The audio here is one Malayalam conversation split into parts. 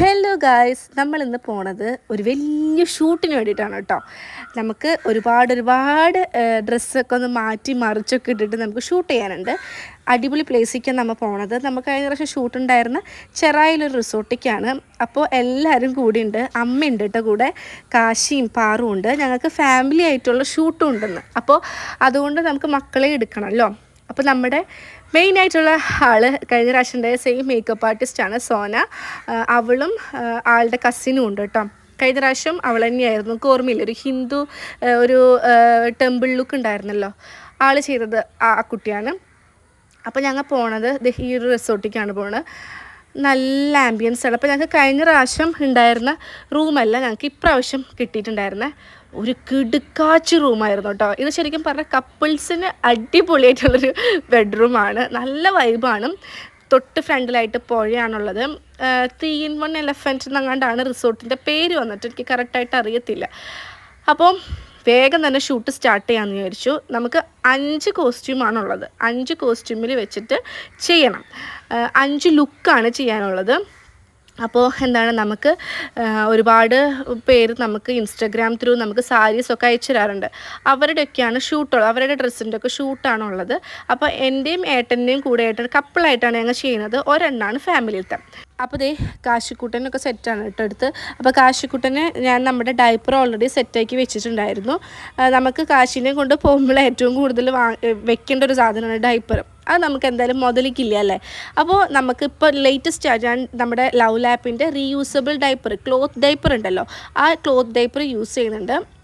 ഹലോ ഗായ്സ് നമ്മൾ ഇന്ന് പോണത് ഒരു വലിയ ഷൂട്ടിന് വേണ്ടിയിട്ടാണ് കേട്ടോ. നമുക്ക് ഒരുപാട് ഒരുപാട് ഡ്രസ്സൊക്കെ ഒന്ന് മാറ്റി മറിച്ചൊക്കെ ഇട്ടിട്ട് നമുക്ക് ഷൂട്ട് ചെയ്യാനുണ്ട്. അടിപൊളി പ്ലേസിലേക്കാണ് നമ്മൾ പോണത്. നമുക്ക് കഴിഞ്ഞ പ്രാവശ്യം ഷൂട്ട് ഉണ്ടായിരുന്ന ചെറായിലൊരു റിസോർട്ടിലേക്കാണ് അപ്പോൾ എല്ലാവരും കൂടിയുണ്ട് അമ്മയുണ്ട് കേട്ടോ കൂടെ. കാശിയും പാറും ഉണ്ട്. ഞങ്ങൾക്ക് ഫാമിലി ആയിട്ടുള്ള ഷൂട്ടും ഉണ്ടെന്ന്. അപ്പോൾ അതുകൊണ്ട് നമുക്ക് മക്കളെ എടുക്കണമല്ലോ അപ്പോൾ നമ്മുടെ മെയിൻ ആയിട്ടുള്ള ആൾ കഴിഞ്ഞ പ്രാവശ്യം ഉണ്ടായ സെയിം മേക്കപ്പ് ആർട്ടിസ്റ്റാണ് സോന. അവളും ആളുടെ കസിനും ഉണ്ട് കേട്ടോ കഴിഞ്ഞ പ്രാവശ്യം അവൾ തന്നെയായിരുന്നു. നമുക്ക് ഓർമ്മയില്ല ഒരു ഹിന്ദു ഒരു ടെമ്പിൾ ലുക്ക് ഉണ്ടായിരുന്നല്ലോ. ആൾ ചെയ്തത് ആ കുട്ടിയാണ്. അപ്പോൾ ഞങ്ങൾ പോണത് ഈ ഒരു റിസോർട്ടിലേക്കാണ് പോണത്. നല്ല ആംബിയൻസ് ആണ്. അപ്പോൾ ഞങ്ങൾക്ക് കഴിഞ്ഞ പ്രാവശ്യം ഉണ്ടായിരുന്ന റൂമല്ല ഞങ്ങൾക്ക് ഇപ്രാവശ്യം കിട്ടിയിട്ടുണ്ടായിരുന്ന. ഒരു കിടുക്കാച്ച് റൂമായിരുന്നു കേട്ടോ ഇത് ശരിക്കും പറഞ്ഞാൽ കപ്പിൾസിന് അടിപൊളിയായിട്ടുള്ളൊരു ബെഡ്റൂമാണ് നല്ല വൈബാണ് തൊട്ട് ഫ്രണ്ടിലായിട്ട് പുഴയാണുള്ളത്. ത്രീ ഇൻ വൺ എലഫന്റ് എന്നങ്ങാണ്ടാണ് റിസോർട്ടിന്റെ പേര് വന്നിട്ട് എനിക്ക് കറക്റ്റായിട്ട് അറിയത്തില്ല. അപ്പോൾ വേഗം തന്നെ ഷൂട്ട് സ്റ്റാർട്ട് ചെയ്യാമെന്ന് വിചാരിച്ചു. നമുക്ക് അഞ്ച് കോസ്റ്റ്യൂമാണുള്ളത്. അഞ്ച് കോസ്റ്റ്യൂമിൽ വെച്ചിട്ട് ചെയ്യണം. അഞ്ച് ലുക്കാണ് ചെയ്യാനുള്ളത്. അപ്പോൾ എന്താണ് നമുക്ക് ഒരുപാട് പേര് നമുക്ക് ഇൻസ്റ്റഗ്രാം ത്രൂ നമുക്ക് സാരീസൊക്കെ അയച്ചു തരാറുണ്ട്. അവരുടെയൊക്കെയാണ് ഷൂട്ടുള്ളത് അവരുടെ ഡ്രസ്സിന്റെ ഒക്കെ ഷൂട്ടാണുള്ളത്. അപ്പോൾ എന്റെയും ഏട്ടന്റെയും കൂടെ ആയിട്ട് കപ്പിളായിട്ടാണ് ഞങ്ങൾ ചെയ്യുന്നത്. ഒരെണ്ണമാണ് ഫാമിലിയിലത്തെ അപ്പോൾ ദേ കാശിക്കുട്ടനൊക്കെ സെറ്റാണ് കേട്ടോ എടുത്ത്. അപ്പോൾ കാശിക്കുട്ടനെ ഞാൻ നമ്മുടെ ഡയപ്പർ ഓൾറെഡി സെറ്റാക്കി വെച്ചിട്ടുണ്ടായിരുന്നു. ആ, നമുക്ക് കാശിനെ കൊണ്ട് പോകുമ്പോൾ ഏറ്റവും കൂടുതൽ വാ വെക്കേണ്ട ഒരു സാധനമാണ് ഡയപ്പർ അത് നമുക്ക് എന്തായാലും മുതലിക്കില്ല അല്ലേ? അപ്പോൾ നമുക്ക് നമുക്കിപ്പോൾ ലേറ്റസ്റ്റ് ഞാൻ നമ്മുടെ ലവ് ലാപ്പിന്റെ റീയൂസബിൾ ഡയപ്പർ ക്ലോത്ത് ഡയപ്പർ ഉണ്ടല്ലോ. ആ ക്ലോത്ത് ഡയപ്പർ യൂസ് ചെയ്യുന്നുണ്ട്. ആ,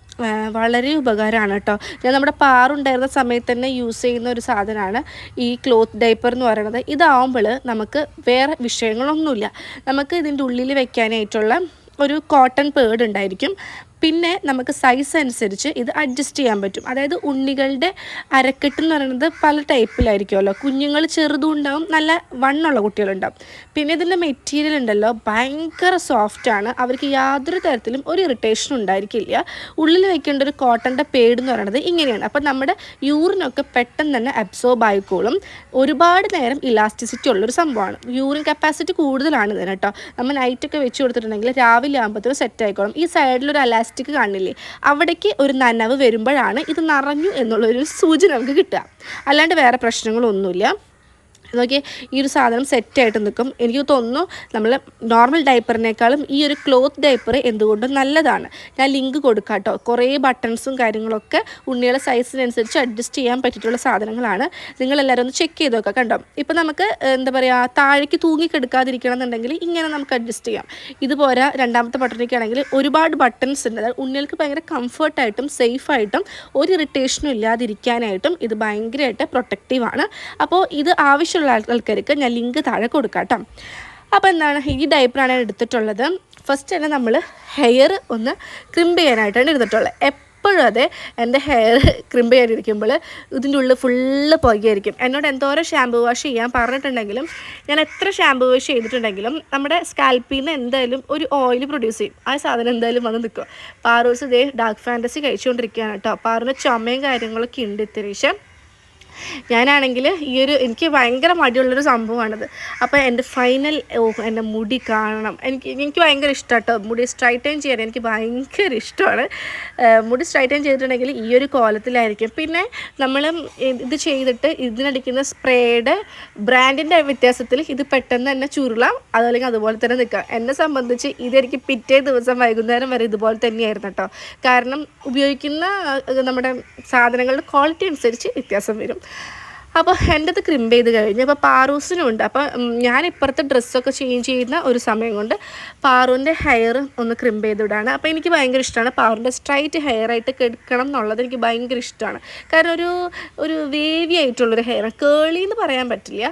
വളരെ ഉപകാരമാണ് കേട്ടോ. ഞാൻ നമ്മുടെ പാറുണ്ടായിരുന്ന സമയത്ത് തന്നെ യൂസ് ചെയ്യുന്ന ഒരു സാധനമാണ് ഈ ക്ലോത്ത് ഡൈപ്പർ എന്ന് പറയുന്നത്. ഇതാവുമ്പോൾ നമുക്ക് വേറെ വിഷയങ്ങളൊന്നുമില്ല. നമുക്ക് ഇതിന്റെ ഉള്ളിൽ വെക്കാനായിട്ടുള്ള ഒരു കോട്ടൺ പേഡ് ഉണ്ടായിരിക്കും. പിന്നെ നമുക്ക് സൈസ് അനുസരിച്ച് ഇത് അഡ്ജസ്റ്റ് ചെയ്യാൻ പറ്റും. അതായത് ഉണ്ണികളുടെ അരക്കെട്ട് എന്ന് പറയുന്നത് പല ടൈപ്പിലായിരിക്കുമല്ലോ കുഞ്ഞുങ്ങൾ ചെറുതും ഉണ്ടാവും നല്ല വണ്ണുള്ള കുട്ടികളുണ്ടാവും. പിന്നെ ഇതിന്റെ മെറ്റീരിയൽ ഉണ്ടല്ലോ ഭയങ്കര സോഫ്റ്റാണ് അവർക്ക് യാതൊരു തരത്തിലും ഒരു ഇറിറ്റേഷനും ഉണ്ടായിരിക്കില്ല. ഉള്ളിൽ വയ്ക്കേണ്ട ഒരു കോട്ടന്റെ പേഡ് എന്ന് പറയുന്നത് ഇങ്ങനെയാണ്. അപ്പം നമ്മുടെ യൂറിനൊക്കെ പെട്ടെന്ന് തന്നെ അബ്സോർബ് ആയിക്കോളും. ഒരുപാട് നേരം ഇലാസ്റ്റിസിറ്റി ഉള്ളൊരു സംഭവമാണ്. യൂറിൻ കപ്പാസിറ്റി കൂടുതലാണ് ഇതിന് കേട്ടോ. നമ്മൾ നൈറ്റൊക്കെ വെച്ച് കൊടുത്തിട്ടുണ്ടെങ്കിൽ രാവിലെ ആകുമ്പോഴത്തേക്കും സെറ്റ് ആയിക്കോളും. ഈ സൈഡിലൊരു അലാസ്റ്റിക് കാണില്ലേ അവിടേക്ക് ഒരു നനവ് വരുമ്പോഴാണ് ഇത് നിറഞ്ഞു എന്നുള്ളൊരു സൂചന നമുക്ക് കിട്ടുക. അല്ലാണ്ട് വേറെ പ്രശ്നങ്ങളൊന്നുമില്ല. നോക്കി ഈ ഒരു സാധനം സെറ്റായിട്ട് നിൽക്കും. എനിക്ക് തോന്നുന്നു നമ്മൾ നോർമൽ ഡയപ്പറിനേക്കാളും ഈ ഒരു ക്ലോത്ത് ഡയപ്പർ എന്തുകൊണ്ടും നല്ലതാണ്. ഞാൻ ലിങ്ക് കൊടുക്കാം കേട്ടോ കുറേ ബട്ടൺസും കാര്യങ്ങളൊക്കെ ഉണ്ണിയുടെ സൈസിനനുസരിച്ച് അഡ്ജസ്റ്റ് ചെയ്യാൻ പറ്റിയിട്ടുള്ള സാധനങ്ങളാണ്. നിങ്ങളെല്ലാവരും ഒന്ന് ചെക്ക് ചെയ്ത് നോക്കാം കണ്ടോ? ഇപ്പം നമുക്ക് എന്താ പറയുക താഴേക്ക് തൂങ്ങിക്കെടുക്കാതിരിക്കണം എന്നുണ്ടെങ്കിൽ ഇങ്ങനെ നമുക്ക് അഡ്ജസ്റ്റ് ചെയ്യാം. ഇതുപോലെ രണ്ടാമത്തെ ബട്ടണിലേക്കാണെങ്കിൽ ഒരുപാട് ബട്ടൺസ് ഉണ്ട്. അതായത് ഉണ്ണികൾക്ക് ഭയങ്കര കംഫർട്ടായിട്ടും സേഫായിട്ടും ഒരു ഇറിറ്റേഷനും ഇല്ലാതിരിക്കാനായിട്ടും ഇത് ഭയങ്കരമായിട്ട് പ്രൊട്ടക്റ്റീവാണ് അപ്പോൾ ഇത് ആൾ- ആൾക്കാർക്ക് ഞാൻ ലിങ്ക് താഴെ കൊടുക്കാം കേട്ടോ അപ്പോൾ എന്താണ് ഈ ഡയപ്പറാണ് ഞാൻ എടുത്തിട്ടുള്ളത്. ഫസ്റ്റ് തന്നെ നമ്മൾ ഹെയർ ഒന്ന് ക്രിമ്പ് ചെയ്യാനായിട്ടാണ് എടുത്തിട്ടുള്ളത്. എപ്പോഴും അതെ എന്റെ ഹെയർ ക്രിമ്പ് ചെയ്യാനിരിക്കുമ്പോൾ ഇതിന്റെ ഉള്ളിൽ ഫുള്ള് പുകയായിരിക്കും. എന്നോട് എന്തോരം ഷാമ്പു വാഷ് ചെയ്യാൻ പറഞ്ഞിട്ടുണ്ടെങ്കിലും ഞാൻ എത്ര ഷാമ്പു വാഷ് ചെയ്തിട്ടുണ്ടെങ്കിലും നമ്മുടെ സ്കാൽപ്പിൽ നിന്ന് എന്തായാലും ഒരു ഓയിൽ പ്രൊഡ്യൂസ് ചെയ്യും. ആ സാധനം എന്തായാലും വന്ന് നിൽക്കും. പാറൂസ് ഇതേ ഡാർക്ക് ഫാന്റസി കഴിച്ചുകൊണ്ടിരിക്കുകയാണ് കേട്ടോ. പാറിന് ചുമയും കാര്യങ്ങളൊക്കെ ഉണ്ട് ഇത്തിരീശം ഞാനാണെങ്കിൽ ഈ ഒരു എനിക്ക് ഭയങ്കര മടിയുള്ളൊരു സംഭവമാണിത്. അപ്പോൾ എന്റെ ഫൈനൽ എന്റെ മുടി കാണണം. എനിക്ക് എനിക്ക് ഭയങ്കര ഇഷ്ടമാണ് കേട്ടോ മുടി സ്ട്രൈറ്റൈൻ ചെയ്യാൻ എനിക്ക് ഭയങ്കര ഇഷ്ടമാണ്. മുടി സ്ട്രൈറ്റൈൻ ചെയ്തിട്ടുണ്ടെങ്കിൽ ഈ ഒരു കോലത്തിലായിരിക്കും. പിന്നെ നമ്മൾ ഇത് ചെയ്തിട്ട് ഇതിനടിക്കുന്ന സ്പ്രേയുടെ ബ്രാൻഡിന്റെ വ്യത്യാസത്തിൽ ഇത് പെട്ടെന്ന് തന്നെ ചുരുളാം. അതല്ലെങ്കിൽ അതുപോലെ തന്നെ നിൽക്കാം. എന്നെ സംബന്ധിച്ച് ഇതെനിക്ക് പിറ്റേ ദിവസം വൈകുന്നേരം വരെ ഇതുപോലെ തന്നെയായിരുന്നു കേട്ടോ. കാരണം ഉപയോഗിക്കുന്ന നമ്മുടെ സാധനങ്ങളുടെ ക്വാളിറ്റി അനുസരിച്ച് വ്യത്യാസം വരും. അപ്പോൾ എന്റെത് ക്രിമ്പ് ചെയ്ത് കഴിഞ്ഞ് അപ്പോൾ പാറൂസിനും ഉണ്ട് അപ്പോൾ ഞാൻ ഇപ്പുറത്തെ ഡ്രസ്സൊക്കെ ചേഞ്ച് ചെയ്യുന്ന ഒരു സമയം കൊണ്ട് പാറുവിന്റെ ഹെയർ ഒന്ന് ക്രിമ്പ് ചെയ്ത് വിടാണ് അപ്പോൾ എനിക്ക് ഭയങ്കര ഇഷ്ടമാണ് പാറുവിന്റെ സ്ട്രൈറ്റ് ഹെയർ ആയിട്ട് കെടുക്കണം എന്നുള്ളത് എനിക്ക് ഭയങ്കര ഇഷ്ടമാണ്. കാരണം ഒരു ഒരു വേവി ആയിട്ടുള്ളൊരു ഹെയർ കേളി എന്ന് പറയാൻ പറ്റില്ല.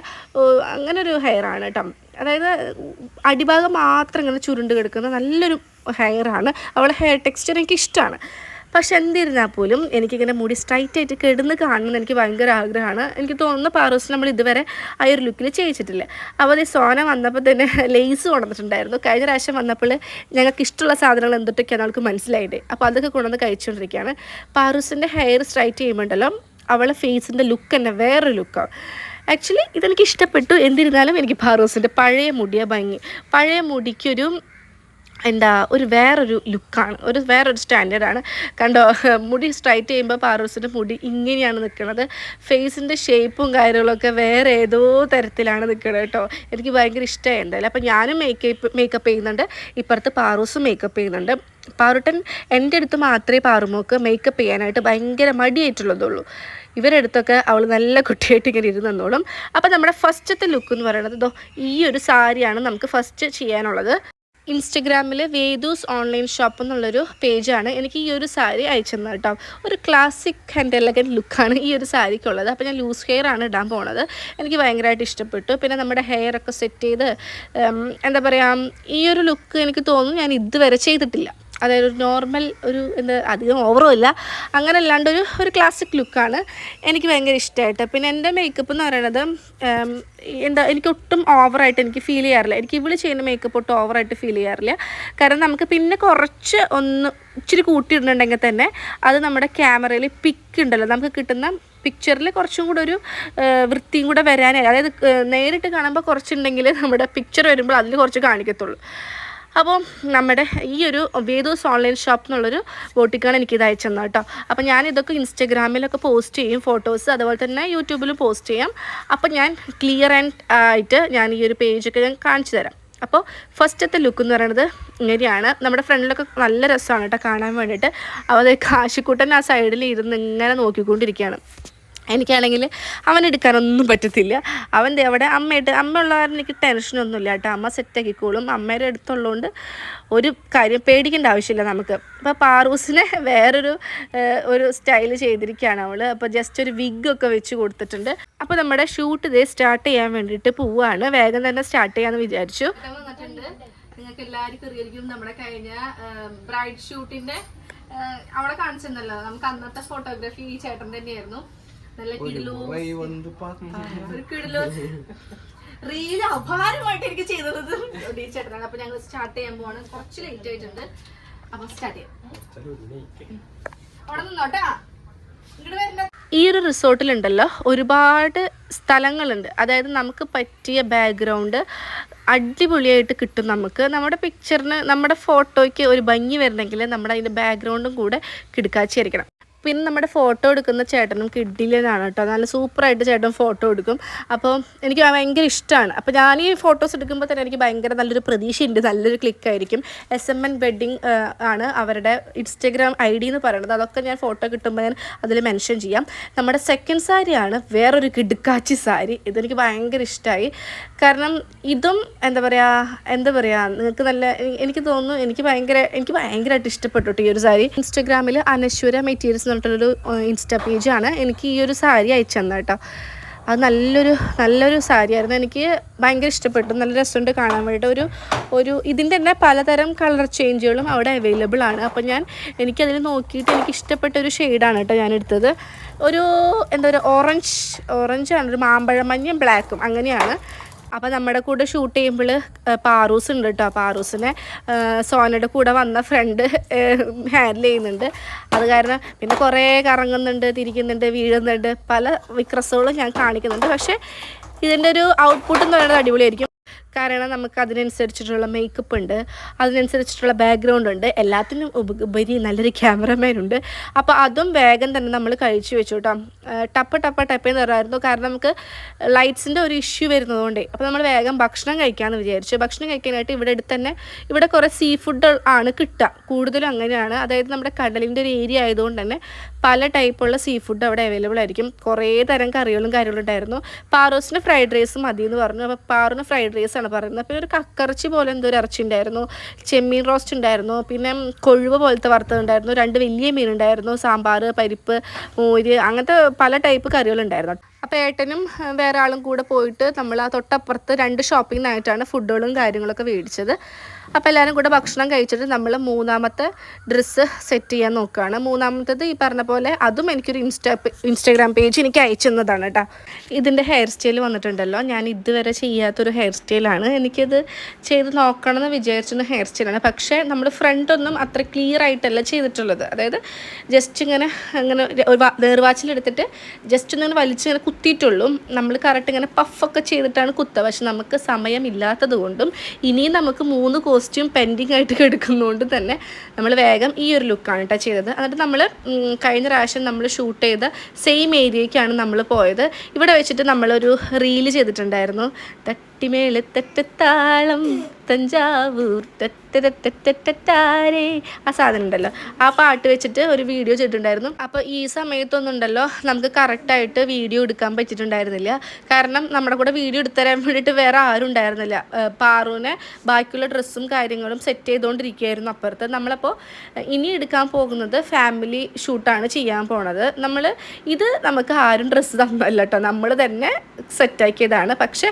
അങ്ങനെ ഒരു ഹെയറാണ് കേട്ടോ അതായത് അടിഭാഗം മാത്രം ഇങ്ങനെ ചുരുണ്ട് കിടക്കുന്ന നല്ലൊരു ഹെയറാണ് അവളുടെ ഹെയർ ടെക്സ്ചർ എനിക്ക് ഇഷ്ടമാണ്. പക്ഷെ എന്തിരുന്നാൽ പോലും എനിക്കിങ്ങനെ മുടി സ്ട്രൈറ്റ് ആയിട്ട് കിടന്ന് കാണണമെന്ന് എനിക്ക് ഭയങ്കര ആഗ്രഹമാണ്. എനിക്ക് തോന്നുന്നു പാറോസ് നമ്മൾ ഇതുവരെ ആ ഒരു ലുക്കിൽ ചെയ്യിച്ചിട്ടില്ല. അപ്പോൾ ഈ സോന വന്നപ്പോൾ തന്നെ ലേസ് കൊണ്ടുവന്നിട്ടുണ്ടായിരുന്നു. കഴിഞ്ഞ പ്രാവശ്യം വന്നപ്പോൾ ഞങ്ങൾക്ക് ഇഷ്ടമുള്ള സാധനങ്ങൾ എന്തൊക്കെയാണ് അവൾക്ക് മനസ്സിലായിട്ട് അപ്പോൾ അതൊക്കെ കൊണ്ടുവന്ന് കഴിച്ചുകൊണ്ടിരിക്കുകയാണ്. പാറൂസിന്റെ ഹെയർ സ്ട്രൈറ്റ് ചെയ്യുമ്പോണ്ടല്ലോ അവളെ ഫേസിന്റെ ലുക്ക് തന്നെ വേറൊരു ലുക്കാണ് ആക്ച്വലി ഇതെനിക്ക് ഇഷ്ടപ്പെട്ടു. എന്തിരുന്നാലും എനിക്ക് പാറൂസിന്റെ പഴയ മുടിയാണ് ഭംഗി. പഴയ മുടിക്കൊരു എന്താ ഒരു വേറൊരു ലുക്കാണ് ഒരു വേറൊരു സ്റ്റാൻഡേർഡാണ്. കണ്ടോ മുടി സ്ട്രൈറ്റ് ചെയ്യുമ്പോൾ പാറൂസിന്റെ മുടി ഇങ്ങനെയാണ് നിൽക്കുന്നത് ഫേസിന്റെ ഷേപ്പും കാര്യങ്ങളൊക്കെ വേറെ ഏതോ തരത്തിലാണ് നിൽക്കുന്നത് കേട്ടോ. എനിക്ക് ഭയങ്കര ഇഷ്ടമായി എന്തായാലും. അപ്പോൾ ഞാനും മേക്കപ്പ് മേക്കപ്പ് ചെയ്യുന്നുണ്ട്. ഇപ്പുറത്ത് പാറൂസും മേക്കപ്പ് ചെയ്യുന്നുണ്ട്. പാറുട്ടൻ എന്റെ അടുത്ത് മാത്രമേ പാറുമോക്ക് മേക്കപ്പ് ചെയ്യാനായിട്ട് ഭയങ്കര മടിയായിട്ടുള്ളതുള്ളൂ. ഇവരുടെ അടുത്തൊക്കെ അവൾ നല്ല കുട്ടിയായിട്ട് ഇങ്ങനെ ഇരുന്നോളും അപ്പോൾ നമ്മുടെ ഫസ്റ്റത്തെ ലുക്ക് എന്ന് പറയുന്നത് ഈ ഒരു സാരിയാണ് നമുക്ക് ഫസ്റ്റ് ചെയ്യാനുള്ളത്. ഇൻസ്റ്റഗ്രാമിൽ വേദൂസ് ഓൺലൈൻ ഷോപ്പ് എന്നുള്ളൊരു പേജാണ്. എനിക്ക് ഈ ഒരു സാരി അയച്ചെന്ന് കേട്ടോ. ഒരു ക്ലാസിക് ആൻഡ് എലഗൻ ലുക്കാണ് ഈ ഒരു സാരിക്കുള്ളത്. അപ്പോൾ ഞാൻ ലൂസ് ഹെയർ ആണ് ഇടാൻ പോണത്. എനിക്ക് ഭയങ്കരമായിട്ട് ഇഷ്ടപ്പെട്ടു. പിന്നെ നമ്മുടെ ഹെയർ ഒക്കെ സെറ്റ് ചെയ്ത് എന്താ പറയുക ഈ ഒരു ലുക്ക് എനിക്ക് തോന്നുന്നു ഞാൻ ഇതുവരെ ചെയ്തിട്ടില്ല. അതായത് ഒരു നോർമൽ ഒരു എന്താ അധികം ഓവറും ഇല്ല അങ്ങനെ അല്ലാണ്ട് ഒരു ക്ലാസിക് ലുക്കാണ് എനിക്ക് ഭയങ്കര ഇഷ്ടമായിട്ട് പിന്നെ എന്റെ മേക്കപ്പ് എന്ന് പറയുന്നത് എന്താ എനിക്ക് ഒട്ടും ഓവറായിട്ട് എനിക്ക് ഫീൽ ചെയ്യാറില്ല. എനിക്ക് ഇവൾ ചെയ്യുന്ന മേക്കപ്പ് ഒട്ടും ഓവറായിട്ട് ഫീൽ ചെയ്യാറില്ല. കാരണം നമുക്ക് പിന്നെ കുറച്ച് ഒന്ന് ഇച്ചിരി കൂട്ടിയിടുന്നുണ്ടെങ്കിൽ തന്നെ അത് നമ്മുടെ ക്യാമറയിൽ പിക്ക് ഉണ്ടല്ലോ. നമുക്ക് കിട്ടുന്ന പിക്ചറിൽ കുറച്ചും കൂടെ ഒരു വൃത്തിയും കൂടെ വരാനായി അതായത് നേരിട്ട് കാണുമ്പോൾ കുറച്ചുണ്ടെങ്കിൽ നമ്മുടെ പിക്ചർ വരുമ്പോൾ അതിൽ കുറച്ച് കാണിക്കത്തുള്ളൂ. അപ്പോൾ നമ്മുടെ ഈ ഒരു വേദൂസ് ഓൺലൈൻ ഷോപ്പ് എന്നുള്ളൊരു ബോട്ടിക്കാണ് എനിക്കിത് തന്നെ കേട്ടോ. അപ്പോൾ ഞാൻ ഇതൊക്കെ ഇൻസ്റ്റഗ്രാമിലൊക്കെ പോസ്റ്റ് ചെയ്യും ഫോട്ടോസ് അതുപോലെ തന്നെ യൂട്യൂബിലും പോസ്റ്റ് ചെയ്യാം. അപ്പോൾ ഞാൻ ക്ലിയർ ആൻഡ് ആയിട്ട് ഞാൻ ഈ ഒരു പേജൊക്കെ ഞാൻ കാണിച്ചു തരാം. അപ്പോൾ ഫസ്റ്റത്തെ ലുക്ക് എന്ന് പറയുന്നത് ഇങ്ങനെയാണ്. നമ്മുടെ ഫ്രണ്ടിലൊക്കെ നല്ല രസമാണ് കേട്ടോ കാണാൻ വേണ്ടിയിട്ട്. അത് കാശിക്കൂട്ടൻ ആ സൈഡിൽ ഇരുന്ന് ഇങ്ങനെ നോക്കിക്കൊണ്ടിരിക്കുകയാണ്. എനിക്കാണെങ്കിൽ അവൻ എടുക്കാനൊന്നും പറ്റത്തില്ല. അവന്റെ അവിടെ അമ്മയായിട്ട് അമ്മ ഉള്ള കാരണം എനിക്ക് ടെൻഷനൊന്നുമില്ല കേട്ടോ. അമ്മ സെറ്റാക്കിക്കോളും അമ്മയുടെ അടുത്തുള്ളതുകൊണ്ട് ഒരു കാര്യം പേടിക്കേണ്ട ആവശ്യമില്ല നമുക്ക്. അപ്പോൾ പാറൂസിനെ വേറൊരു ഒരു സ്റ്റൈൽ ചെയ്തിരിക്കുകയാണ് അവൾ അപ്പോൾ ജസ്റ്റ് ഒരു വിഗൊക്കെ വെച്ച് കൊടുത്തിട്ടുണ്ട്. അപ്പോൾ നമ്മുടെ ഷൂട്ട് ഇതേ സ്റ്റാർട്ട് ചെയ്യാൻ വേണ്ടിയിട്ട് പോവുകയാണ് വേഗം തന്നെ സ്റ്റാർട്ട് ചെയ്യാമെന്ന് വിചാരിച്ചു. നിങ്ങൾക്ക് എല്ലാവർക്കും അറിയായിരിക്കും നമ്മുടെ കഴിഞ്ഞ ബ്രൈഡ് ഷൂട്ടിന്റെ അവിടെ കാണിച്ചിരുന്നല്ലോ നമുക്ക് അന്നത്തെ ഫോട്ടോഗ്രാഫി ഈ ചേട്ടൻ തന്നെയായിരുന്നു. നല്ല കിടിലോ ഒരു കിടിലോ റീൽ അപാരമായിട്ട് എനിക്ക് ചെയ്തത് ഈ ചേട്ടനാണ് അപ്പൊ ഞങ്ങൾ സ്റ്റാർട്ട് ചെയ്യാൻ പോവാണ്. കുറച്ച് ലേറ്റ് ആയിട്ടുണ്ട്. അപ്പൊ സ്റ്റാർട്ട് ചെയ്യാം. അവിടെ നിന്നോട്ടാ. ഇങ്ങോട്ട് വരണ്ട. ഈ ഒരു റിസോർട്ടിലുണ്ടല്ലോ ഒരുപാട് സ്ഥലങ്ങളുണ്ട്. അതായത് നമുക്ക് പറ്റിയ ബാക്ക്ഗ്രൗണ്ട് അടിപൊളിയായിട്ട് കിട്ടും നമുക്ക്. നമ്മുടെ പിക്ചറിന് നമ്മുടെ ഫോട്ടോയ്ക്ക് ഒരു ഭംഗി വരണമെങ്കിൽ നമ്മുടെ അതിന്റെ ബാക്ക്ഗ്രൗണ്ടും കൂടെ കിടക്കാച്ചിരിക്കണം. പിന്നെ നമ്മുടെ ഫോട്ടോ എടുക്കുന്ന ചേട്ടനും കിഡിലനാണ് കേട്ടോ. നല്ല സൂപ്പറായിട്ട് ചേട്ടൻ ഫോട്ടോ എടുക്കും. അപ്പോൾ എനിക്ക് ഭയങ്കര ഇഷ്ടമാണ്. അപ്പോൾ ഞാൻ ഈ ഫോട്ടോസ് എടുക്കുമ്പോൾ തന്നെ എനിക്ക് ഭയങ്കര നല്ലൊരു പ്രതീക്ഷയുണ്ട്. നല്ലൊരു ക്ലിക്കായിരിക്കും എസ് എം എൻ വെഡ്ഡിങ് ആണ് അവരുടെ ഇൻസ്റ്റഗ്രാം ഐ ഡി എന്ന് പറയുന്നത്. അതൊക്കെ ഞാൻ ഫോട്ടോ കിട്ടുമ്പോൾ ഞാൻ അതിൽ മെൻഷൻ ചെയ്യാം. നമ്മുടെ സെക്കൻഡ് സാരിയാണ് വേറൊരു കിടുക്കാച്ചി സാരി ഇതെനിക്ക് ഭയങ്കര ഇഷ്ടമായി കാരണം ഇതും എന്താ പറയുക എന്താ പറയുക നിങ്ങൾക്ക് നല്ല എനിക്ക് തോന്നുന്നു എനിക്ക് ഭയങ്കര എനിക്ക് ഭയങ്കരമായിട്ട് ഇഷ്ടപ്പെട്ടു ഈ ഒരു സാരി ഇൻസ്റ്റഗ്രാമിൽ അനശ്വര മെറ്റീരിയൽസ് എന്ന് ഇൻസ്റ്റ പേജാണ്. എനിക്ക് ഈ ഒരു സാരി അയച്ചു തന്നെ കേട്ടോ. അത് നല്ലൊരു നല്ലൊരു സാരിയായിരുന്നു. എനിക്ക് ഭയങ്കര ഇഷ്ടപ്പെട്ടു. നല്ല രസമുണ്ട് കാണാൻ വേണ്ടിയിട്ട്. ഒരു ഒരു ഇതിന്റെ തന്നെ പലതരം കളർ ചേഞ്ചുകളും അവിടെ അവൈലബിൾ ആണ്. അപ്പോൾ ഞാൻ എനിക്കതിൽ നോക്കിയിട്ട് എനിക്ക് ഇഷ്ടപ്പെട്ട ഒരു ഷെയ്ഡാണ് കേട്ടോ ഞാൻ എടുത്തത്. ഒരു എന്താ പറയുക ഓറഞ്ച് ഓറഞ്ചാണ് ഒരു മാമ്പഴ മഞ്ഞയും ബ്ലാക്കും അങ്ങനെയാണ്. അപ്പോൾ നമ്മുടെ കൂടെ ഷൂട്ട് ചെയ്യുമ്പോൾ പാറൂസ് ഉണ്ട് കേട്ടോ പാറൂസിനെ സോനയുടെ കൂടെ വന്ന ഫ്രണ്ട് ഹാൻഡിൽ ചെയ്യുന്നുണ്ട്. അത് കാരണം പിന്നെ കുറേ കറങ്ങുന്നുണ്ട് തിരിക്കുന്നുണ്ട് വീഴുന്നുണ്ട്. പല വിക്രസുകളും ഞാൻ കാണിക്കുന്നുണ്ട്. പക്ഷേ ഇതിന്റെ ഒരു ഔട്ട്പുട്ട് എന്ന് പറയുന്നത് അടിപൊളിയായിരിക്കും. കാരണം നമുക്ക് അതിനനുസരിച്ചിട്ടുള്ള മേക്കപ്പ് ഉണ്ട് അതിനനുസരിച്ചിട്ടുള്ള ബാക്ക്ഗ്രൗണ്ട് ഉണ്ട് എല്ലാത്തിനും ഉപ- ഉപരി നല്ലൊരു ക്യാമറമാൻ ഉണ്ട്. അപ്പോൾ അതും വേഗം തന്നെ നമ്മൾ കഴിച്ചു വെച്ചു കേട്ടോ ടപ്പ് ടപ്പ് എന്ന് പറയുമായിരുന്നു കാരണം നമുക്ക് ലൈറ്റ്സിന്റെ ഒരു ഇഷ്യൂ വരുന്നതുകൊണ്ടേ. അപ്പോൾ നമ്മൾ വേഗം ഭക്ഷണം കഴിക്കാമെന്ന് വിചാരിച്ചു. ഭക്ഷണം കഴിക്കാനായിട്ട് ഇവിടെ അടുത്ത് തന്നെ ഇവിടെ കുറേ സീ ഫുഡ് ആണ് കിട്ടുക. കൂടുതലും അങ്ങനെയാണ്. അതായത് നമ്മുടെ കടലിന്റെ ഒരു ഏരിയ ആയതുകൊണ്ട് തന്നെ പല ടൈപ്പുള്ള സീ ഫുഡ് അവിടെ അവൈലബിൾ ആയിരിക്കും. കുറേ തരം കറികളും കാര്യങ്ങളും ഉണ്ടായിരുന്നു. പാറോസിന് ഫ്രൈഡ് റൈസ് മതി എന്ന് പറഞ്ഞു. അപ്പോൾ പാറിന് ഫ്രൈഡ് റൈസ് ആണ് പറയുന്നത്. പിന്നെ ഒരു കക്കറച്ചി പോലെ എന്തോ ഒരു ഇറച്ചി ഉണ്ടായിരുന്നു. ചെമ്മീൻ റോസ്റ്റ് ഉണ്ടായിരുന്നു. പിന്നെ കൊഴുവ പോലത്തെ വറുത്തത് ഉണ്ടായിരുന്നു. രണ്ട് വലിയ മീൻ ഉണ്ടായിരുന്നു. സാമ്പാർ പരിപ്പ് മോര് അങ്ങനത്തെ പല ടൈപ്പ് കറികളുണ്ടായിരുന്നു അപ്പോൾ ഏട്ടനും വേറെ ആളും കൂടെ പോയിട്ട് നമ്മൾ ആ തൊട്ടപ്പുറത്ത് രണ്ട് ഷോപ്പിംഗ് ആയിട്ടാണ് ഫുഡുകളും കാര്യങ്ങളൊക്കെ മേടിച്ചത്. അപ്പോൾ എല്ലാവരും കൂടെ ഭക്ഷണം കഴിച്ചിട്ട് നമ്മൾ മൂന്നാമത്തെ ഡ്രസ്സ് സെറ്റ് ചെയ്യാൻ നോക്കുകയാണ്. മൂന്നാമത്തത് ഈ പറഞ്ഞ പോലെ അതും എനിക്കൊരു ഇൻസ്റ്റാ ഇൻസ്റ്റാഗ്രാം പേജ് എനിക്ക് അയച്ചു തന്നതാണ് കേട്ടോ. ഇതിന്റെ ഹെയർ സ്റ്റൈൽ വന്നിട്ടുണ്ടല്ലോ. ഞാൻ ഇതുവരെ ചെയ്യാത്തൊരു ഹെയർ സ്റ്റൈലാണ് എനിക്കിത് ചെയ്ത് നോക്കണം എന്ന് വിചാരിച്ചിരുന്ന ഹെയർ സ്റ്റൈലാണ് പക്ഷേ നമ്മൾ ഫ്രണ്ടൊന്നും അത്ര ക്ലിയർ ആയിട്ടല്ല ചെയ്തിട്ടുള്ളത്. അതായത് ജസ്റ്റ് ഇങ്ങനെ അങ്ങനെ നേർവാച്ചിലെടുത്തിട്ട് ജസ്റ്റ് ഒന്ന് വലിച്ച് ഇങ്ങനെ കുത്തിയിട്ടുള്ളൂ. നമ്മൾ കറക്റ്റ് ഇങ്ങനെ പഫൊക്കെ ചെയ്തിട്ടാണ് കുത്തുക പക്ഷെ നമുക്ക് സമയമില്ലാത്തത് കൊണ്ടും ഇനിയും നമുക്ക് മൂന്ന് കോസ്റ്റ്യൂം പെൻഡിങ് ആയിട്ട് കിടക്കുന്നതുകൊണ്ട് തന്നെ നമ്മൾ വേഗം ഈ ഒരു ലുക്കാണ് കേട്ടോ ചെയ്തത്. എന്നിട്ട് നമ്മൾ കഴിഞ്ഞ പ്രാവശ്യം നമ്മൾ ഷൂട്ട് ചെയ്ത സെയിം ഏരിയയ്ക്കാണ് നമ്മൾ പോയത്. ഇവിടെ വെച്ചിട്ട് നമ്മളൊരു റീൽ ചെയ്തിട്ടുണ്ടായിരുന്നു. തട്ടിമേൾ തെറ്റത്താളം തഞ്ചാവൂർ. തെറ്റെത്താരേ ആ സാധനം ഉണ്ടല്ലോ. ആ പാട്ട് വെച്ചിട്ട് ഒരു വീഡിയോ ചെയ്തിട്ടുണ്ടായിരുന്നു. അപ്പോൾ ഈ സമയത്തൊന്നും ഉണ്ടല്ലോ നമുക്ക് കറക്റ്റായിട്ട് വീഡിയോ എടുക്കാൻ പറ്റിയിട്ടുണ്ടായിരുന്നില്ല. കാരണം നമ്മുടെ കൂടെ വീഡിയോ എടുത്തരാൻ വേണ്ടിയിട്ട് വേറെ ആരും ഉണ്ടായിരുന്നില്ല. പാറുവിനെ ബാക്കിയുള്ള ഡ്രസ്സും കാര്യങ്ങളും സെറ്റ് ചെയ്തുകൊണ്ടിരിക്കുകയായിരുന്നു അപ്പുറത്ത്. നമ്മളപ്പോൾ ഇനി എടുക്കാൻ പോകുന്നത് ഫാമിലി ഷൂട്ടാണ് ചെയ്യാൻ പോണത്. നമ്മൾ ഇത് നമുക്ക് ആരും ഡ്രസ്സ് തന്നല്ല നമ്മൾ തന്നെ സെറ്റാക്കിയതാണ് പക്ഷേ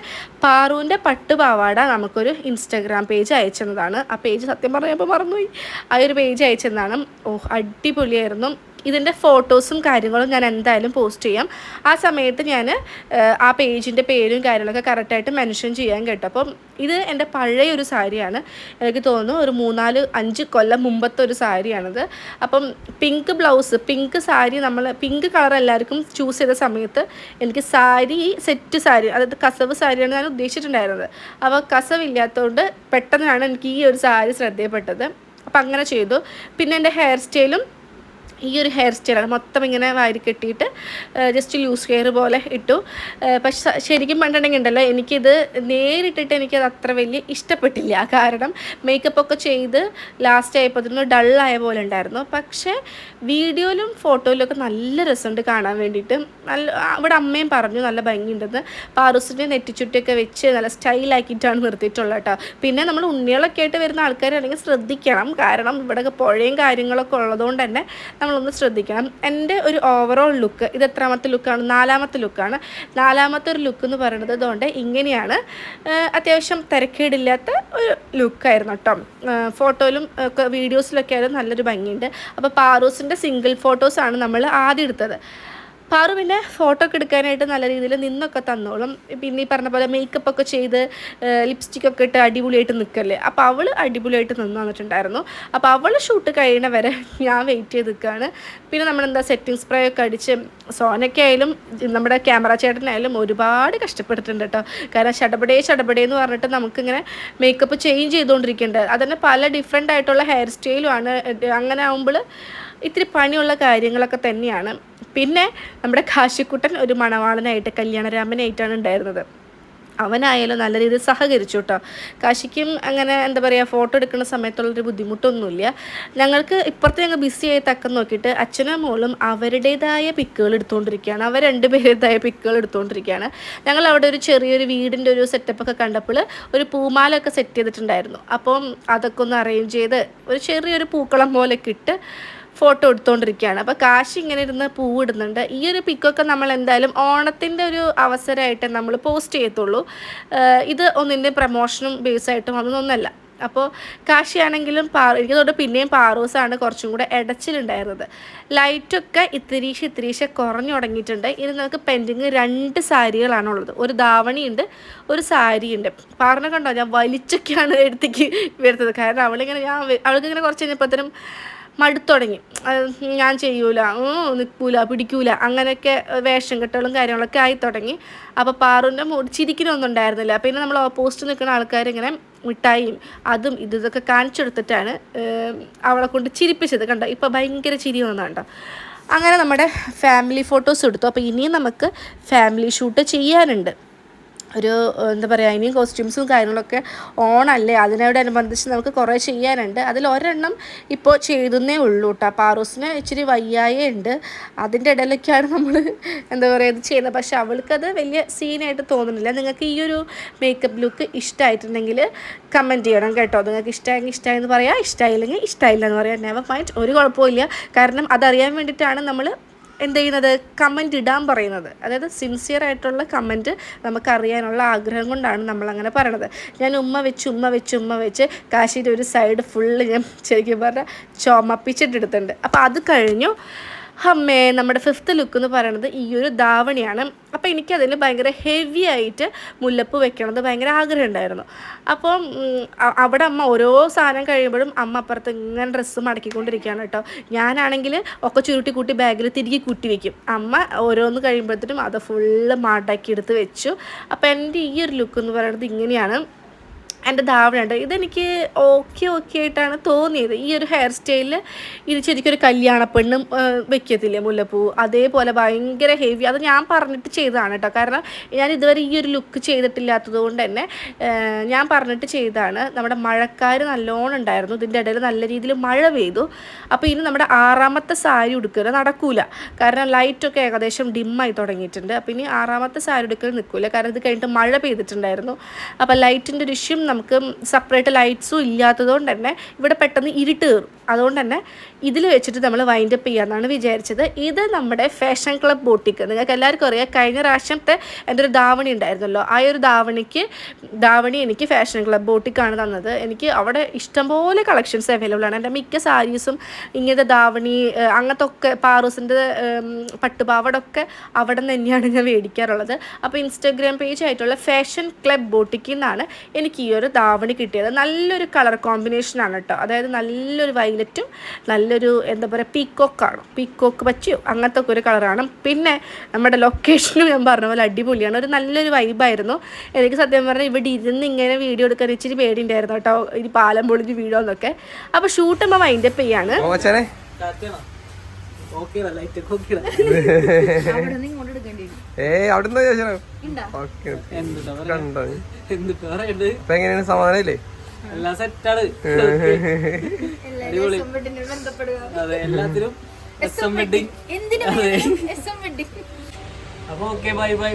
പാറുവിന്റെ പട്ട് പാവാട നമുക്കൊരു ഇൻസ്റ്റാഗ്രാം പേജ് അയച്ചതാണ് ആ പേജ് സത്യം പറഞ്ഞപ്പോൾ മറന്നുപോയി. ആ ഒരു പേജ് അയച്ചതാണ് ഓ അടിപൊളിയായിരുന്നു. ഇതിന്റെ ഫോട്ടോസും കാര്യങ്ങളും ഞാൻ എന്തായാലും പോസ്റ്റ് ചെയ്യാം. ആ സമയത്ത് ഞാൻ ആ പേജിന്റെ പേരും കാര്യങ്ങളൊക്കെ കറക്റ്റായിട്ട് മെൻഷൻ ചെയ്യാൻ കേട്ടോ. അപ്പം ഇത് എന്റെ പഴയ ഒരു സാരിയാണ്. എനിക്ക് തോന്നുന്നു ഒരു മൂന്നാൽ അഞ്ച് കൊല്ലം മുമ്പത്തെ ഒരു സാരിയാണിത്. അപ്പം പിങ്ക് ബ്ലൗസ് പിങ്ക് സാരി നമ്മൾ പിങ്ക് കളർ എല്ലാവർക്കും ചൂസ് ചെയ്ത സമയത്ത് എനിക്ക് സാരി സെറ്റ് സാരി അതായത് കസവ് സാരിയാണ് ഞാൻ ഉദ്ദേശിച്ചിട്ടുണ്ടായിരുന്നത്. അപ്പോൾ കസവ് ഇല്ലാത്തതുകൊണ്ട് പെട്ടെന്നാണ് എനിക്ക് ഈ ഒരു സാരി ശ്രദ്ധയപ്പെട്ടത്. അപ്പം അങ്ങനെ ചെയ്തു. പിന്നെ എന്റെ ഹെയർ സ്റ്റൈലും ഈ ഒരു ഹെയർ സ്റ്റൈലാണ് മൊത്തം ഇങ്ങനെ വാരി കെട്ടിയിട്ട് ജസ്റ്റ് ലൂസ് ഹെയർ പോലെ ഇട്ടു. പക്ഷേ ശരിക്കും പറഞ്ഞിട്ടുണ്ടെങ്കിൽ ഉണ്ടല്ലോ എനിക്കിത് നേരിട്ടിട്ട് എനിക്കത് അത്ര വലിയ ഇഷ്ടപ്പെട്ടില്ല. കാരണം മേക്കപ്പ് ഒക്കെ ചെയ്ത് ലാസ്റ്റ് ആയപ്പോൾ ഡള്ളായ പോലെ ഉണ്ടായിരുന്നു. പക്ഷേ വീഡിയോയിലും ഫോട്ടോയിലും ഒക്കെ നല്ല രസമുണ്ട് കാണാൻ വേണ്ടിയിട്ട്. നല്ല അവിടെ അമ്മയും പറഞ്ഞു നല്ല ഭംഗിയുണ്ടെന്ന്. പാറൂസിന്റെ നെറ്റിച്ചുട്ടിയൊക്കെ വെച്ച് നല്ല സ്റ്റൈലാക്കിയിട്ടാണ് നിർത്തിയിട്ടുള്ളത് കേട്ടോ. പിന്നെ നമ്മൾ ഉണ്ണികളൊക്കെ ആയിട്ട് വരുന്ന ആൾക്കാരാണെങ്കിൽ ശ്രദ്ധിക്കണം. കാരണം ഇവിടെയൊക്കെ പുഴയും കാര്യങ്ങളൊക്കെ ഉള്ളതുകൊണ്ട് തന്നെ നമ്മളൊന്ന് ശ്രദ്ധിക്കണം. എന്റെ ഒരു ഓവറോൾ ലുക്ക് ഇത് എത്രാമത്തെ ലുക്കാണ് നാലാമത്തെ ലുക്കാണ് നാലാമത്തെ ഒരു ലുക്ക് എന്ന് പറയുന്നത് അതുകൊണ്ട് ഇങ്ങനെയാണ്. അത്യാവശ്യം തിരക്കേടില്ലാത്ത ഒരു ലുക്കായിരുന്നു കേട്ടോ. ഫോട്ടോയിലും വീഡിയോസിലൊക്കെ ആയാലും നല്ലൊരു ഭംഗിയുണ്ട്. അപ്പോൾ പാറൂസിന്റെ സിംഗിൾ ഫോട്ടോസാണ് നമ്മൾ ആദ്യം എടുത്തത്. പാറു ഫോട്ടോ ഒക്കെ എടുക്കാനായിട്ട് നല്ല രീതിയിൽ നിന്നൊക്കെ തന്നോളും. പിന്നെ ഈ പറഞ്ഞ പോലെ മേക്കപ്പ് ഒക്കെ ചെയ്ത് ലിപ്സ്റ്റിക് ഒക്കെ ഇട്ട് അടിപൊളിയായിട്ട് നിൽക്കല്ലേ അപ്പോൾ അവൾ അടിപൊളിയായിട്ട് നിന്ന് വന്നിട്ടുണ്ടായിരുന്നു. അപ്പോൾ അവൾ ഷൂട്ട് കഴിയണ വരെ ഞാൻ വെയിറ്റ് ചെയ്ത് നിൽക്കുകയാണ് പിന്നെ നമ്മളെന്താ സെറ്റിംഗ് സ്പ്രേ ഒക്കെ അടിച്ച് സോനൊക്കെ ആയാലും നമ്മുടെ ക്യാമറ ചേട്ടനായാലും ഒരുപാട് കഷ്ടപ്പെട്ടിട്ടുണ്ട് കേട്ടോ കാരണം ചടപടേ ചടപടേ എന്ന് പറഞ്ഞിട്ട് നമുക്കിങ്ങനെ മേക്കപ്പ് ചേഞ്ച് ചെയ്തുകൊണ്ടിരിക്കേണ്ടത് അതന്നെ പല ഡിഫറെന്റ് ആയിട്ടുള്ള ഹെയർ സ്റ്റൈലും ആണ്. അങ്ങനെ ആകുമ്പോൾ ഇത്തിരി പണിയുള്ള കാര്യങ്ങളൊക്കെ തന്നെയാണ്. പിന്നെ നമ്മുടെ കാശിക്കുട്ടൻ ഒരു മണവാളനായിട്ട് കല്യാണരാമനായിട്ടാണ് ഉണ്ടായിരുന്നത്. അവനായാലും നല്ല രീതിയിൽ സഹകരിച്ചു കേട്ടോ കാശിക്കും അങ്ങനെ എന്താ പറയുക ഫോട്ടോ എടുക്കുന്ന സമയത്തുള്ളൊരു ബുദ്ധിമുട്ടൊന്നുമില്ല. ഞങ്ങൾക്ക് ഇപ്പുറത്ത് ഞങ്ങൾ ബിസി ആയി തക്കം നോക്കിയിട്ട് അച്ഛനും മോളും അവരുടേതായ പിക്കുകൾ എടുത്തുകൊണ്ടിരിക്കുകയാണ്. അവർ രണ്ടുപേരുടേതായ പിക്കുകൾ എടുത്തുകൊണ്ടിരിക്കുകയാണ്. ഞങ്ങൾ അവിടെ ഒരു ചെറിയൊരു വീടിന്റെ ഒരു സെറ്റപ്പൊക്കെ കണ്ടപ്പോൾ ഒരു പൂമാലൊക്കെ സെറ്റ് ചെയ്തിട്ടുണ്ടായിരുന്നു. അപ്പം അതൊക്കെ ഒന്ന് അറേഞ്ച് ചെയ്ത് ഒരു ചെറിയൊരു പൂക്കളം പോലെയൊക്കെ ഇട്ട് ഫോട്ടോ എടുത്തുകൊണ്ടിരിക്കുകയാണ് അപ്പോൾ കാശ് ഇങ്ങനെ ഇരുന്ന് പൂവിടുന്നുണ്ട്. ഈ ഒരു പിക്കൊക്കെ നമ്മൾ എന്തായാലും ഓണത്തിന്റെ ഒരു അവസരമായിട്ട് നമ്മൾ പോസ്റ്റ് ചെയ്യത്തുള്ളൂ. ഇത് ഒന്നിന്റെ പ്രമോഷനും ബേസായിട്ടും അതൊന്നൊന്നല്ല അപ്പോൾ കാശിയാണെങ്കിലും പാറു എനിക്ക് തോന്നുന്നു പിന്നെയും പാറൂസാണ് കുറച്ചും കൂടെ ഇടച്ചിലുണ്ടായിരുന്നത് ലൈറ്റൊക്കെ ഇത്തിരീശ് ഇത്തിരീശ് കുറഞ്ഞു തുടങ്ങിയിട്ടുണ്ട്. ഇനി നമുക്ക് പെൻഡിങ് രണ്ട് സാരികളാണുള്ളത്. ഒരു ധാവണിയുണ്ട് ഒരു സാരിയുണ്ട്. പാറിനെ കണ്ടോ? ഞാൻ വലിച്ചൊക്കെയാണ് എടുത്തേക്ക് വരുന്നത്. കാരണം അവളിങ്ങനെ ഞാൻ അവൾക്കിങ്ങനെ കുറച്ച് കഴിഞ്ഞപ്പോഴത്തേനും മടുത്തുടങ്ങി. ഞാൻ ചെയ്യൂല നിൽക്കൂല പിടിക്കൂല അങ്ങനെയൊക്കെ വേഷം കെട്ടുകളും കാര്യങ്ങളൊക്കെ ആയി തുടങ്ങി. അപ്പോൾ പാറുവിന്റെ മൂഡ് ചിരിക്കണമൊന്നും ഉണ്ടായിരുന്നില്ല. പിന്നെ നമ്മൾ ഓപ്പോസിറ്റ് നിൽക്കുന്ന ആൾക്കാരിങ്ങനെ മിഠായിയും അതും ഇത് ഇതൊക്കെ കാണിച്ചെടുത്തിട്ടാണ് അവളെ കൊണ്ട് ചിരിപ്പിച്ചത്. കണ്ടോ? ഇപ്പോൾ ഭയങ്കര ചിരി വന്നുണ്ടോ അങ്ങനെ നമ്മുടെ ഫാമിലി ഫോട്ടോസ് എടുത്തു. അപ്പോൾ ഇനിയും നമുക്ക് ഫാമിലി ഷൂട്ട് ചെയ്യാനുണ്ട്. ഒരു എന്താ പറയുക ഇനിയും കോസ്റ്റ്യൂംസും കാര്യങ്ങളൊക്കെ ഓണല്ലേ? അതിനോടനുബന്ധിച്ച് നമുക്ക് കുറേ ചെയ്യാനുണ്ട്. അതിൽ ഒരെണ്ണം ഇപ്പോൾ ചെയ്തുന്നേ ഉള്ളൂ കേട്ടോ. പാറൂസിന് ഇച്ചിരി വയ്യായേ ഉണ്ട് അതിന്റെ ഇടയിലൊക്കെയാണ് നമ്മൾ എന്താ പറയുക ഇത് ചെയ്യുന്നത്. പക്ഷെ അവൾക്കത് വലിയ സീനായിട്ട് തോന്നുന്നില്ല. നിങ്ങൾക്ക് ഈ ഒരു മേക്കപ്പ് ലുക്ക് ഇഷ്ടമായിട്ടുണ്ടെങ്കിൽ കമന്റ് ചെയ്യണം കേട്ടോ. നിങ്ങൾക്ക് ഇഷ്ടമായെങ്കിൽ ഇഷ്ടമായെന്ന് പറയാം. ഇഷ്ടമായില്ലെങ്കിൽ ഇഷ്ടമായില്ല എന്ന് പറയാം. നെവർ മൈൻഡ് ഒരു കുഴപ്പമില്ല കാരണം അതറിയാൻ വേണ്ടിയിട്ടാണ് നമ്മൾ എന്ത് ചെയ്യുന്നത്? കമന്റ് ഇടാൻ പറയുന്നത്. അതായത് സിൻസിയർ ആയിട്ടുള്ള കമന്റ് നമുക്കറിയാനുള്ള ആഗ്രഹം കൊണ്ടാണ് നമ്മളങ്ങനെ പറയണത്. ഞാൻ ഉമ്മ വെച്ച് ഉമ്മ വെച്ച് ഉമ്മ വെച്ച് കാശിന്റെ ഒരു സൈഡ് ഫുള്ള് ഞാൻ ശരിക്കും പറഞ്ഞാൽ ചുമപ്പിച്ചിട്ടെടുത്തിട്ടുണ്ട്. അപ്പോൾ അത് കഴിഞ്ഞു. അമ്മേ നമ്മുടെ ഫിഫ്ത്ത് ലുക്ക് എന്ന് പറയുന്നത് ഈ ഒരു ധാവണിയാണ്. അപ്പോൾ എനിക്കതിൽ ഭയങ്കര ഹെവി ആയിട്ട് മുല്ലപ്പ് വെക്കണത് ഭയങ്കര ആഗ്രഹം ഉണ്ടായിരുന്നു. അപ്പോൾ അവിടെ അമ്മ ഓരോ സാധനം കഴിയുമ്പോഴും അമ്മ അപ്പുറത്ത് ഇങ്ങനെ ഡ്രസ്സ് മടക്കിക്കൊണ്ടിരിക്കുകയാണ് കേട്ടോ. ഞാനാണെങ്കിൽ ഒക്കെ ചുരുട്ടി കൂട്ടി ബാഗിൽ തിരികെ കൂട്ടി വെക്കും. അമ്മ ഓരോന്ന് കഴിയുമ്പോഴത്തേനും അത് ഫുള്ള് മടക്കി എടുത്ത് വെച്ചു. അപ്പോൾ എന്റെ ഈ ഒരു ലുക്ക് എന്ന് പറയുന്നത് ഇങ്ങനെയാണ്. എന്റെ ധാവണയുണ്ട് ഇതെനിക്ക് ഓക്കെ ഓക്കെ ആയിട്ടാണ് തോന്നിയത്. ഈ ഒരു ഹെയർ സ്റ്റൈലിൽ ഇത് ശരിക്കും ഒരു കല്യാണ പെണ്ണും വെക്കത്തില്ലേ മുല്ലപ്പൂ? അതേപോലെ ഭയങ്കര ഹെവി അത് ഞാൻ പറഞ്ഞിട്ട് ചെയ്തതാണ് കേട്ടോ. കാരണം ഞാൻ ഇതുവരെ ഈ ഒരു ലുക്ക് ചെയ്തിട്ടില്ലാത്തത് കൊണ്ട് തന്നെ ഞാൻ പറഞ്ഞിട്ട് ചെയ്തതാണ്. നമ്മുടെ മഴക്കാർ നല്ലോണം ഉണ്ടായിരുന്നു. ഇതിന്റെ ഇടയിൽ നല്ല രീതിയിൽ മഴ പെയ്തു. അപ്പോൾ ഇനി നമ്മുടെ ആറാമത്തെ സാരി ഉടുക്കൽ നടക്കൂല. കാരണം ലൈറ്റൊക്കെ ഏകദേശം ഡിമ്മായി തുടങ്ങിയിട്ടുണ്ട്. അപ്പോൾ ഇനി ആറാമത്തെ സാരി ഉടുക്കൽ നിൽക്കില്ല കാരണം ഇത് കഴിഞ്ഞിട്ട് മഴ പെയ്തിട്ടുണ്ടായിരുന്നു. അപ്പോൾ ലൈറ്റിന്റെ ഒരു ഇഷ്യം നമുക്ക് സെപ്പറേറ്റ് ലൈറ്റ്സും ഇല്ലാത്തതുകൊണ്ട് തന്നെ ഇവിടെ പെട്ടെന്ന് ഇരുട്ട് കയറും. അതുകൊണ്ട് തന്നെ ഇതിൽ വെച്ചിട്ട് നമ്മൾ വൈൻഡ് അപ്പ് ചെയ്യാമെന്നാണ് വിചാരിച്ചത്. ഇത് നമ്മുടെ ഫാഷൻ ക്ലബ് ബോട്ടിക്ക് നിങ്ങൾക്ക് എല്ലാവർക്കും അറിയാം കഴിഞ്ഞ പ്രാവശ്യത്തെ എന്റെ ഒരു ധാവണി ഉണ്ടായിരുന്നല്ലോ. ആ ഒരു ധാവണിക്ക് ധാവണി എനിക്ക് ഫാഷൻ ക്ലബ് ബോട്ടിക്കാണ് തന്നത്. എനിക്ക് അവിടെ ഇഷ്ടംപോലെ കളക്ഷൻസ് അവൈലബിൾ ആണ്. എന്റെ മിക്ക സാരീസും ഇങ്ങനത്തെ ധാവണി അങ്ങനത്തെ ഒക്കെ പാറൂസിന്റെ പട്ടുപാവടൊക്കെ അവിടെ നിന്ന് തന്നെയാണ് ഞാൻ മേടിക്കാറുള്ളത്. അപ്പോൾ ഇൻസ്റ്റാഗ്രാം പേജ് ആയിട്ടുള്ള ഫാഷൻ ക്ലബ് ബോട്ടിക്കിൽ നിന്നാണ് എനിക്ക് ഈ ഒരു ധാവണി കിട്ടിയത്. നല്ലൊരു കളർ കോമ്പിനേഷനാണ് കേട്ടോ അതായത് നല്ലൊരു വയലറ്റും നല്ലൊരു എന്താ പറയുക പീക്കോക്കാണ് പീക്കോക്ക് പച്ചിയോ? അങ്ങനത്തെ ഒക്കെ ഒരു കളറാണ് പിന്നെ നമ്മുടെ ലൊക്കേഷനും ഞാൻ പറഞ്ഞ പോലെ അടിപൊളിയാണ്. ഒരു നല്ലൊരു വൈബായിരുന്നു എനിക്ക് സത്യം പറഞ്ഞാൽ ഇവിടെ ഇരുന്ന് ഇങ്ങനെ വീഡിയോ എടുക്കാൻ ഇച്ചിരി പേടിയുണ്ടായിരുന്നു കേട്ടോ ഇനി പാലം പൊളിഞ്ഞ് വീഴോ എന്നൊക്കെ. അപ്പോൾ ഷൂട്ട് നമ്മൾ വൈൻഡപ്പ് ചെയ്യാണ്. ഓക്കെ ലൈറ്റ് ഓക്കെ ഓക്കെ കണ്ടോ? ഇപ്പൊ എങ്ങനെയാണ് സമാധാനല്ലേ എല്ലാം സെറ്റാണ്. അതെ എല്ലാത്തിനും എസ് എം വെഡിങ് അപ്പൊ ഓക്കെ ബൈ ബൈ.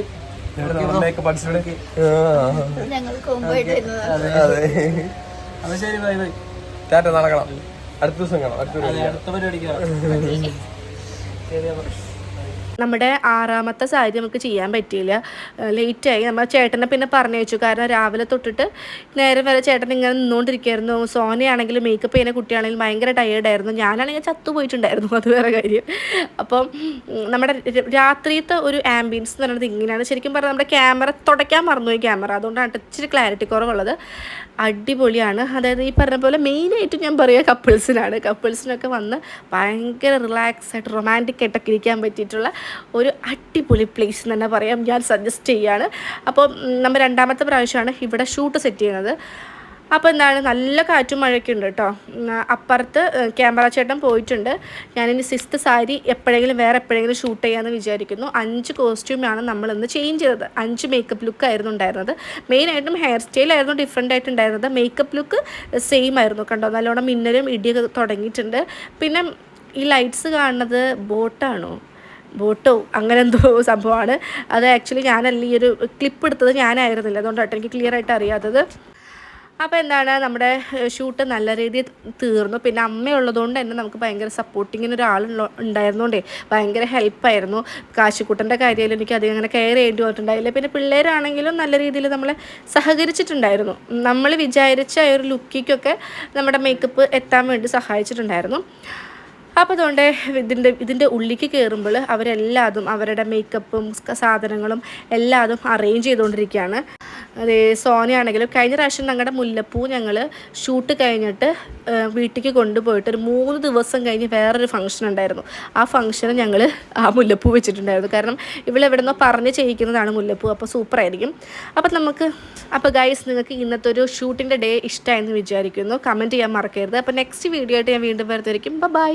അപ്പൊ ശരി ബൈ ബൈ. ടാറ്റ നടക്കണം അടുത്ത ദിവസം കാണാം. അടുത്ത ദിവസം അടുത്ത പരിപാടിക്ക് ശരി അപ്പൊ. നമ്മുടെ ആറാമത്തെ സാരി നമുക്ക് ചെയ്യാൻ പറ്റിയില്ല. ലേറ്റായി. നമ്മൾ ചേട്ടനെ പിന്നെ പറഞ്ഞു വെച്ചു കാരണം രാവിലെ തൊട്ടിട്ട് നേരെ വരെ ചേട്ടൻ ഇങ്ങനെ നിന്നുകൊണ്ടിരിക്കുകയായിരുന്നു സോനയാണെങ്കിലും മേക്കപ്പ് ചെയ്യുന്ന കുട്ടിയാണെങ്കിലും ഭയങ്കര ടയേർഡായിരുന്നു ഞാനാണെങ്കിൽ ചത്തുപോയിട്ടുണ്ടായിരുന്നു അത് വേറെ കാര്യം. അപ്പം നമ്മുടെ രാത്രിയത്തെ ഒരു ആംബിയൻസ് എന്ന് പറയുന്നത് ഇങ്ങനെയാണ്. ശരിക്കും പറഞ്ഞാൽ നമ്മുടെ ക്യാമറ തുടയ്ക്കാൻ മറന്നുപോയി ക്യാമറ. അതുകൊണ്ടാണ് ഇച്ചിരി ക്ലാരിറ്റി കുറവുള്ളത്. അടിപൊളിയാണ്. അതായത് ഈ പറഞ്ഞ പോലെ മെയിനായിട്ട് ഞാൻ പറയുക കപ്പിൾസിനാണ് കപ്പിൾസിനൊക്കെ വന്ന് ഭയങ്കര റിലാക്സ് ആയിട്ട് റൊമാന്റിക് ആയിട്ടൊക്കെ ഇരിക്കാൻ പറ്റിയിട്ടുള്ള ഒരു അടിപൊളി പ്ലേസ് എന്ന് തന്നെ പറയാം. ഞാൻ സജസ്റ്റ് ചെയ്യുകയാണ് അപ്പോൾ നമ്മൾ രണ്ടാമത്തെ പ്രാവശ്യമാണ് ഇവിടെ ഷൂട്ട് സെറ്റ് ചെയ്യുന്നത് അപ്പോൾ എന്താണ് നല്ല കാറ്റും മഴയൊക്കെ ഉണ്ട് കേട്ടോ അപ്പുറത്ത് ക്യാമറ ചേട്ടൻ പോയിട്ടുണ്ട്. ഞാനിനി സിക്സ്ത് സാരി എപ്പോഴെങ്കിലും വേറെ എപ്പോഴെങ്കിലും ഷൂട്ട് ചെയ്യാമെന്ന് വിചാരിക്കുന്നു. അഞ്ച് കോസ്റ്റ്യൂമാണ് നമ്മളിന്ന് ചേഞ്ച് ചെയ്തത്. അഞ്ച് മേക്കപ്പ് ലുക്ക് ആയിരുന്നു ഉണ്ടായിരുന്നത്. മെയിനായിട്ടും ഹെയർ സ്റ്റൈൽ ആയിരുന്നു ഡിഫറെന്റ് ആയിട്ടുണ്ടായിരുന്നത് മേക്കപ്പ് ലുക്ക് സെയിം ആയിരുന്നു കണ്ടോ. നല്ലോണം മിന്നലും ഇടിയൊക്കെ തുടങ്ങിയിട്ടുണ്ട്. പിന്നെ ഈ ലൈറ്റ്സ് കാണുന്നത് ബോട്ടാണോ? ബോട്ടോ അങ്ങനെ എന്തോ സംഭവമാണ്. അത് ആക്ച്വലി ഞാനല്ല ഈ ഒരു ക്ലിപ്പ് എടുത്തത് ഞാനായിരുന്നില്ല. അതുകൊണ്ടാണ് എനിക്ക് ക്ലിയർ ആയിട്ട് അറിയാത്തത്. അപ്പോൾ എന്താണ് നമ്മുടെ ഷൂട്ട് നല്ല രീതിയിൽ തീർന്നു. പിന്നെ അമ്മയുള്ളതുകൊണ്ട് തന്നെ നമുക്ക് ഭയങ്കര സപ്പോർട്ടിങ്ങിന് ഒരാൾ ഉണ്ടായിരുന്നുകൊണ്ടേ ഭയങ്കര ഹെൽപ്പായിരുന്നു കാശിക്കുട്ടന്റെ കാര്യമായാലും എനിക്ക് അധികം അങ്ങനെ കെയർ ചെയ്യേണ്ടി വന്നിട്ടുണ്ടായില്ല. പിന്നെ പിള്ളേരാണെങ്കിലും നല്ല രീതിയിൽ നമ്മളെ സഹകരിച്ചിട്ടുണ്ടായിരുന്നു. നമ്മൾ വിചാരിച്ച ഒരു ലുക്കിക്കൊക്കെ നമ്മുടെ മേക്കപ്പ് എത്താൻ വേണ്ടി സഹായിച്ചിട്ടുണ്ടായിരുന്നു. അപ്പോൾ അതുകൊണ്ട് ഇതിന്റെ ഇതിന്റെ ഉള്ളിലേക്ക് കയറുമ്പോൾ അവരെല്ലാതും അവരുടെ മേക്കപ്പും സാധനങ്ങളും എല്ലാതും അറേഞ്ച് ചെയ്തുകൊണ്ടിരിക്കുകയാണ്. അതേ സോനയാണെങ്കിലും കഴിഞ്ഞ പ്രാവശ്യം ഞങ്ങളുടെ മുല്ലപ്പൂ ഞങ്ങൾ ഷൂട്ട് കഴിഞ്ഞിട്ട് വീട്ടിലേക്ക് കൊണ്ടുപോയിട്ട് ഒരു മൂന്ന് ദിവസം കഴിഞ്ഞ് വേറൊരു ഫംഗ്ഷൻ ഉണ്ടായിരുന്നു. ആ ഫംഗ്ഷന് ഞങ്ങൾ ആ മുല്ലപ്പൂ വെച്ചിട്ടുണ്ടായിരുന്നു. കാരണം ഇവളെവിടെ നിന്നോ പറഞ്ഞ് ചെയ്യിക്കുന്നതാണ് മുല്ലപ്പൂ അപ്പോൾ സൂപ്പറായിരിക്കും. അപ്പോൾ നമുക്ക് അപ്പോൾ ഗൈസ് നിങ്ങൾക്ക് ഇന്നത്തെ ഒരു ഷൂട്ടിന്റെ ഡേ ഇഷ്ടമായെന്ന് വിചാരിക്കുന്നു. കമന്റ് ചെയ്യാൻ മറക്കരുത്. അപ്പോൾ നെക്സ്റ്റ് വീഡിയോ ആയിട്ട് ഞാൻ വീണ്ടും വരുന്നതായിരിക്കും. ബൈ